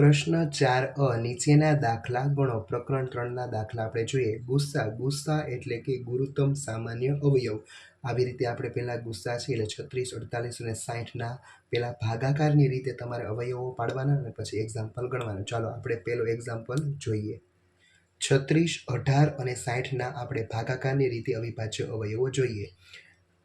પ્રશ્ન ચાર અ. નીચેના દાખલા ગણો. પ્રકરણ ત્રણના દાખલા આપણે જોઈએ. ગુસ્સા. ગુસ્સા એટલે કે ગુરુત્તમ સામાન્ય અવયવ. આવી રીતે આપણે પહેલાં ગુસ્સા છે એટલે છત્રીસ, અડતાલીસ અને સાઠના પહેલાં ભાગાકારની રીતે તમારે અવયવો પાડવાના અને પછી એક્ઝામ્પલ ગણવાનું. ચાલો આપણે પહેલો એક્ઝામ્પલ જોઈએ. છત્રીસ, અઢાર અને સાઠના આપણે ભાગાકારની રીતે અવિભાજ્ય અવયવો જોઈએ.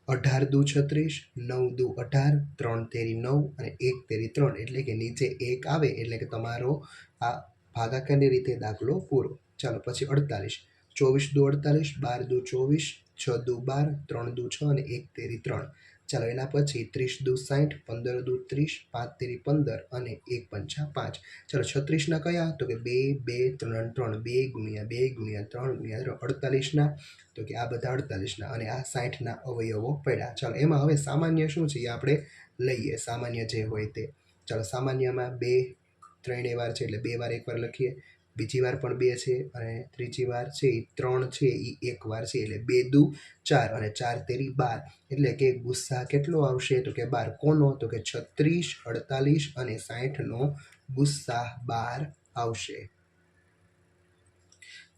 અઢાર દુ છત્રીસ, નવ દુ અઢાર, ત્રણ તેરી નવ અને એક તેરી ત્રણ. એટલે કે નીચે એક આવે, એટલે કે તમારો આ ભાગાકારની રીતે દાખલો પૂરો. ચાલો પછી અડતાલીસ. ચોવીસ દુ અડતાલીસ, બાર દુ ચોવીસ, છ દુ બાર, ત્રણ દુ છ અને એક તેરી ત્રણ. ચાલો એના પછી ત્રીસ દુ સાઠ પંદર દુ ત્રીસ, પાંચ તેરી પંદર અને એક પંચા પાંચ. ચાલો છત્રીસના કયા? તો કે બે બે, ત્રણ ત્રણ, બે ગુણ્યા બે ગુણ્યા ત્રણ ગુણ્યા ત્રણ અડતાલીસના. તો કે આ બધા અડતાલીસના અને આ સાઠના અવયવો પડ્યા. ચાલો એમાં હવે સામાન્ય શું છે એ આપણે લઈએ. સામાન્ય જે હોય તે. ચાલો સામાન્યમાં બે ત્રણે વાર છે એટલે બે વાર એકવાર લખીએ. બીજી વાર પણ બે છે અને ત્રીજી વાર છે એ ત્રણ છે એ એક વાર છે. એટલે બે દુ ચાર અને ચાર તેરી બાર. એટલે કે ગુસ્સા કેટલો આવશે? તો કે બાર કોનો? તો કે છત્રીસ, અડતાલીસ અને સાહીઠનો ગુસ્સા બાર આવશે.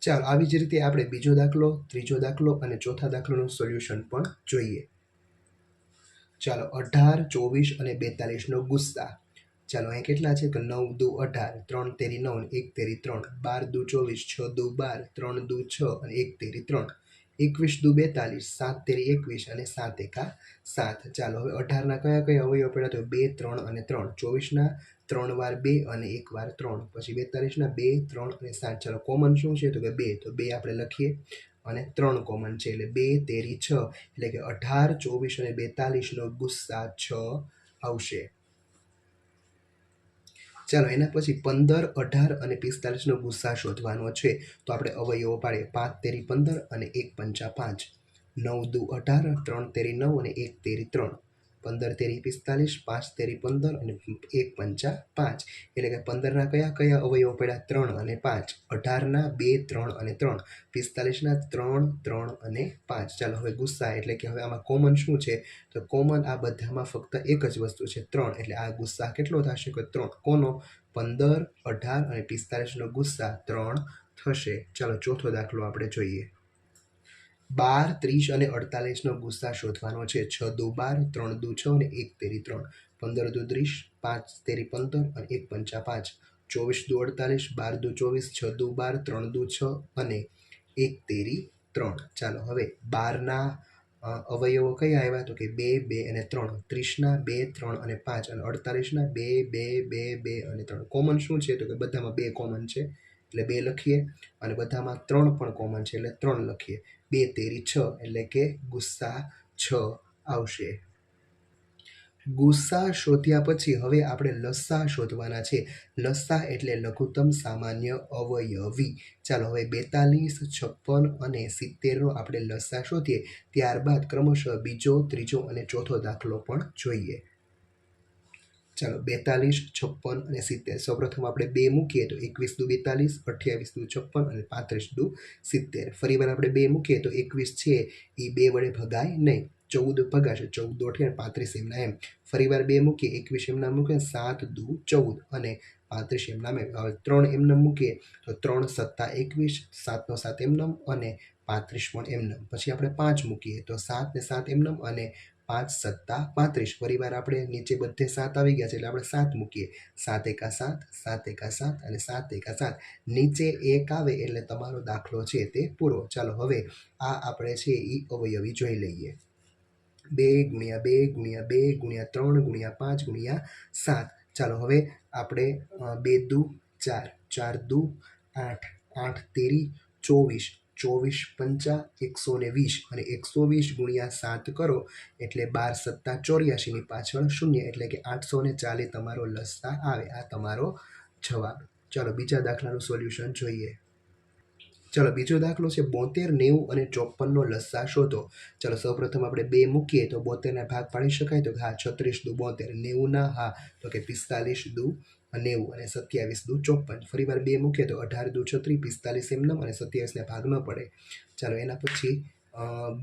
ચાલો, આવી જ રીતે આપણે બીજો દાખલો, ત્રીજો દાખલો અને ચોથા દાખલોનું સોલ્યુશન પણ જોઈએ. ચાલો, અઢાર, ચોવીસ અને બેતાલીસનો ગુસ્સા. ચાલો, અહીં કેટલા છે? કે નવ દુ અઢાર, ત્રણ તેરી નવ એક તેરી ત્રણ. બાર દુ ચોવીસ, છ દુ બાર, ત્રણ દુ છ અને એક તેરી ત્રણ. એકવીસ દુ બેતાલીસ, સાત તેરી એકવીસ અને સાત એકા સાત. ચાલો, હવે અઢારના કયા કયા અવયવ પડ્યા તો બે, ત્રણ અને ત્રણ. ચોવીસના ત્રણ વાર બે અને એક વાર ત્રણ. પછી બેતાલીસના બે, ત્રણ અને સાત. ચાલો, કોમન શું છે? તો કે બે. તો બે આપણે લખીએ અને ત્રણ કોમન છે. એટલે બે, તેરી છ. એટલે કે અઢાર, ચોવીસ અને બેતાલીસનો ગુસ્સા છ આવશે. ચાલો, એના પછી પંદર, અઢાર અને પિસ્તાલીસનો ગુસ્સા શોધવાનો છે. તો આપણે અવયવો પાડીએ. પાંચ, તેરી, પંદર અને એક, પંચા પાંચ. નવ દુ અઢાર, ત્રણ, તેરી, નવ અને એક, તેરી, ત્રણ. પંદર તેરી પિસ્તાલીસ, પાંચ તેરી પંદર અને એક પંચા પાંચ. એટલે કે પંદરના કયા કયા અવયવો પડ્યા? ત્રણ અને પાંચ. અઢારના બે, ત્રણ અને ત્રણ. પિસ્તાલીસના ત્રણ ત્રણ અને પાંચ. ચાલો હવે ગુસ્સા, એટલે કે હવે આમાં કોમન શું છે? તો કોમન આ બધામાં ફક્ત એક જ વસ્તુ છે, ત્રણ. એટલે આ ગુસ્સા કેટલો થશે? કે ત્રણ. કોનો? પંદર, અઢાર અને પિસ્તાલીસનો ગુસ્સા ત્રણ થશે. ચાલો ચોથો દાખલો આપણે જોઈએ. બાર, ત્રીસ અને અડતાલીસનો ગુસ્સા શોધવાનો છે. છ દુ બાર, ત્રણ દો છ અને એક તેરી ત્રણ. પંદર દો ત્રીસ, પાંચ તેરી પંદર અને એક પંચા પાંચ. ચોવીસ દુ અડતાલીસ, બાર દુ ચોવીસ, છ દુ બાર, ત્રણ દો છ અને એક તેરી ત્રણ. ચાલો, હવે બારના અવયવો કયા આવ્યા? તો કે બે બે અને ત્રણ. ત્રીસના બે, ત્રણ અને પાંચ અને અડતાલીસના બે બે બે બે અને ત્રણ. કોમન શું છે? તો કે બધામાં બે કોમન છે. એટલે બે લખીએ અને બધામાં ત્રણ પણ કોમન છે એટલે ત્રણ લખીએ. બે, તેરી, છ એટલે કે ગુસ્સા, છ આવશે. ગુસ્સા શોધ્યા પછી હવે આપણે લસ્સા શોધવાના છે. લસ્સા એટલે લઘુત્તમ સામાન્ય અવયવી. ચાલો હવે બેતાલીસ, છપ્પન અને સિત્તેરનો આપણે લસ્સા શોધીએ. ત્યારબાદ ક્રમશઃ બીજો, ત્રીજો અને ચોથો દાખલો પણ જોઈએ. ચાલો, બેતાલીસ, છપ્પન અને સિત્તેર. સૌપ્રથમ આપણે બે મૂકીએ તો એકવીસ દુ બેતાલીસ, અઠ્યાવીસ દુ છપ્પન અને પાંત્રીસ દુ સિત્તેર. ફરીવાર આપણે બે મૂકીએ તો એકવીસ છે, એ બે વડે ભગાય નહીં. ચૌદ ભગાશે, ચૌદ દુ અને પાંત્રીસ એમના એમ. ફરીવાર બે મૂકીએ, એકવીસ એમના મૂકીએ સાત દુ ચૌદ અને પાંત્રીસ એમના એમ. હવે ત્રણ એમના મૂકીએ તો ત્રણ સત્તા એકવીસ, સાતનો સાત એમનમ અને પાંત્રીસ પણ એમનમ પછી આપણે પાંચ મૂકીએ તો સાત ને સાત એમનમ અને પાંચ સત્તા, પાંત્રીસ. પરિવાર આપણે નીચે બધે સાત આવી ગયા છે એટલે આપણે સાત મૂકીએ. સાત એકા સાત સાત એકા સાત અને સાત એકા સાત. નીચે એક આવે એટલે તમારો દાખલો છે તે પૂરો. ચાલો હવે આ આપણે છે એ અવયવી જોઈ લઈએ. બે ગુણ્યા બે ગુણ્યા બે ગુણ્યા ત્રણ ગુણ્યા પાંચ ગુણ્યા સાત. ચાલો હવે આપણે બે દુ, ચાર. ચાર દુ, આઠ. આઠ તેરી, ચોવીસ. ચોવીસ પંચા, એકસો ને વીસ અને એકસો વીસ ગુણ્યા સાત કરો એટલે બાર સત્તા ચોર્યાસીની પાછળ શૂન્ય એટલે કે આઠસો ને ચાલીસ તમારો લસતા આવે. આ તમારો જવાબ. ચાલો, બીજા દાખલાનું સોલ્યુશન જોઈએ. ચાલો, બીજો દાખલો છે બોતેર, નેવું અને ચોપનનો લસ્સા શોધો. ચાલો, સૌપ્રથમ આપણે બે મૂકીએ તો બોતેરના ભાગ પાડી શકાય. તો હા, છત્રીસ દુ બોતેર, નેવુંના હા. તો કે પિસ્તાલીસ દુ નેવું અને સત્યાવીસ દુ ચોપન. ફરીવાર બે મૂકીએ તો અઢાર દુ છત્રીસ પિસ્તાલીસ એમનમ અને સત્યાવીસને ભાગ ન પડે. ચાલો એના પછી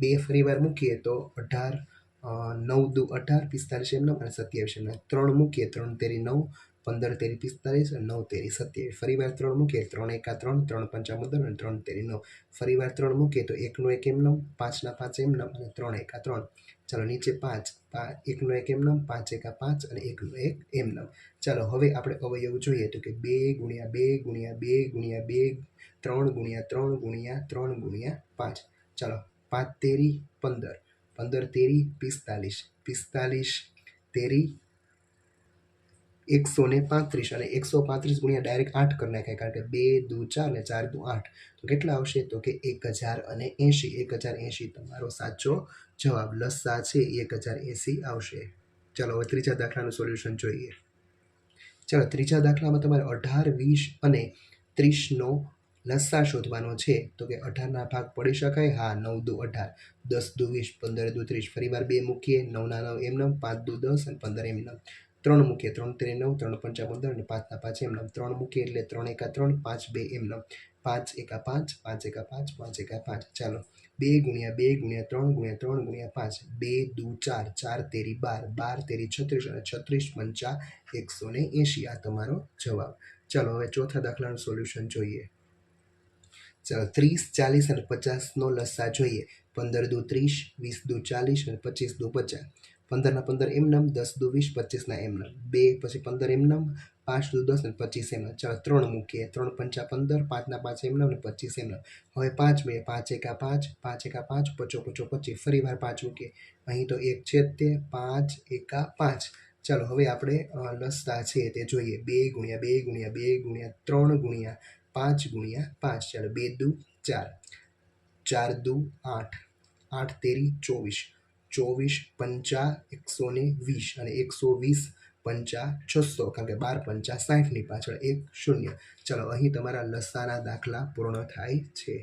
બે ફરીવાર મૂકીએ તો અઢાર નવ દુ અઢાર, પિસ્તાલીસ એમનમ અને સત્યાવીસ એમનમ ત્રણ મૂકીએ, ત્રણ તેરી નવ પંદર તેરી પિસ્તાલીસ, નવ તેરી સત્યાવીસ. ફરીવાર ત્રણ મૂકીએ ત્રણ એકા ત્રણ ત્રણ પંચા અને ત્રણ તેરી નવ. ફરી વાર ત્રણ મૂકીએ તો એકનો એક એમ નમ પાંચના પાંચ એમ નમ અને ત્રણ એકા ત્રણ. ચાલો નીચે પાંચ એકનો એક એમ નમ પાંચ એકા પાંચ અને એકનો એક એમ નમ ચાલો હવે આપણે અવયવ જોઈએ તો કે બે ગુણ્યા બે ગુણ્યા બે ગુણ્યા બે, ત્રણ ગુણ્યા ત્રણ ગુણ્યા ત્રણ ગુણ્યા પાંચ. ચાલો પાંચ તેરી પંદર. પંદર તેરી પિસ્તાલીસ. પિસ્તાલીસ તેરી એકસો ને પાંત્રીસ અને એકસો પાંત્રીસ ગુણ્યા ડાયરેક્ટ આઠ કરી નાખાય કારણ કે બે દુ ચાર ને ચાર દુ આઠ. તો કેટલા આવશે? તો કે એક હજાર અને એંશી. એક હજાર એંશી તમારો સાચો જવાબ લસ્સા છે. એક હજાર એંશી આવશે. ચાલો, હવે ત્રીજા દાખલાનું સોલ્યુશન જોઈએ. ચાલો, ત્રીજા દાખલામાં તમારે અઢાર, વીસ અને ત્રીસનો લસ્સા શોધવાનો છે. તો કે અઢારના ભાગ પડી શકાય? હા, નવ દુ અઢાર. દસ દુ વીસ, પંદર દુ ત્રીસ. ફરીવાર બે મૂકીએ. નવના નવ એમ નવ પાંચ દુ દસ અને પંદર એમનમ ત્રણ મૂકીએ, ત્રણ ત્રણ નવ, ત્રણ પંચા પંદર અને પાંચના પાંચ એમનમ ત્રણ મૂકીએ એટલે ત્રણ એકા ત્રણ, પાંચ બે એમનમ પાંચ એકા પાંચ પાંચ એકા પાંચ પાંચ એકા પાંચ. ચાલો. બે ગુણ્યા બે ગુણ્યા ત્રણ ગુણ્યા ત્રણ ગુણ્યા પાંચ. બે દુ ચાર ચાર તેરી બાર બાર તેરી છત્રીસ અને છત્રીસ પંચા એકસો ને એંશી. આ તમારો જવાબ. ચાલો, હવે ચોથા દાખલાનું સોલ્યુશન જોઈએ. ચાલો, ત્રીસ, ચાલીસ અને પચાસનો લસ્સા જોઈએ. પંદર દુ ત્રીસ, વીસ દુ ચાલીસ અને પચીસ દુ પચાસ. પંદરના પંદર એમનમ દસ દુ વીસ, પચીસના એમનમ. બે પછી પંદર એમનામ પાંચ દુ દસ અને પચીસ એમનમ. ચાલો ત્રણ મૂકીએ. ત્રણ પંચા પંદર, પાંચના પાંચ એમનમ અને પચીસ એમનમ. હવે પાંચ બે, પાંચ એકા પાંચ પાંચ એકા પાંચ, પચો પચો પચીસ. ફરી વાર પાંચ મૂકીએ. અહીં તો એક છે તે પાંચ એકા પાંચ. ચાલો હવે આપણે લસતા છે તે જોઈએ. બે ગુણ્યા બે ગુણ્યા બે ગુણ્યા ત્રણ ગુણ્યા પાંચ ગુણ્યા પાંચ. ચાલો, બે દુ ચાર. ચાર દુ આઠ. આઠ તેરી ચોવીસ. ચોવીસ, પંચા, એકસો ને વીસ અને એકસો વીસ, પંચા, છસો, કારણ કે બાર, પંચા સાઠની પાછળ એક શૂન્ય. ચાલો, અહીં તમારા લસાના દાખલા પૂર્ણ થાય છે.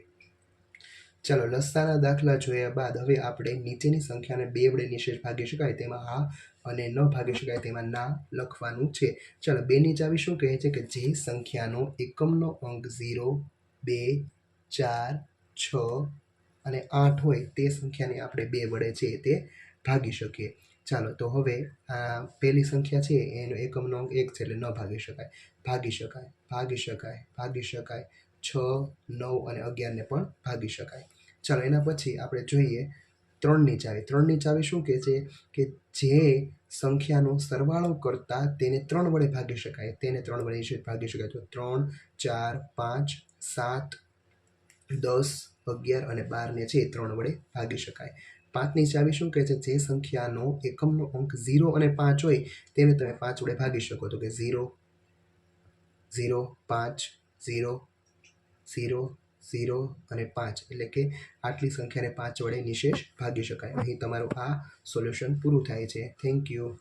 ચાલો, લસાના દાખલા જોયા બાદ હવે આપણે નીચેની સંખ્યાને બે વડે નિશેષ ભાગી શકાય, તેમાં હા અને ન ભાગી શકાય, તેમાં ના લખવાનું છે. ચાલો બેની ચાવી શું કહે છે કે જે સંખ્યાનો એકમનો અંક ઝીરો, બે, ચાર, છ અને આઠ હોય તે સંખ્યાને આપણે બે વડે છે તે ભાગી શકીએ. ચાલો, તો હવે આ પહેલી સંખ્યા છે એનો એકમનો અંક એક છે એટલે ન ભાગી શકાય. ભાગી શકાય ભાગી શકાય ભાગી શકાય. છ, નવ અને અગિયારને પણ ભાગી શકાય. ચાલો, એના પછી આપણે જોઈએ ત્રણની ચાવી. ત્રણની ચાવી શું કહે છે? કે જે સંખ્યાનો સરવાળો કરતા તેને ત્રણ વડે ભાગી શકાય. તેને ત્રણ વડે ભાગી શકાય. તો ત્રણ, ચાર, પાંચ, સાત, દસ અગિયાર અને બારને છે ત્રણ વડે ભાગી શકાય. પાંચની ચાવી શું કહે છે? જે સંખ્યાનો એકમનો અંક ઝીરો અને પાંચ હોય તેને તમે પાંચ વડે ભાગી શકો. તો કે ઝીરો ઝીરો, પાંચ, ઝીરો ઝીરો ઝીરો અને પાંચ. એટલે કે આટલી સંખ્યાને પાંચ વડે નિશેષ ભાગી શકાય. અહીં તમારું આ સોલ્યુશન પૂરું થાય છે. Thank you.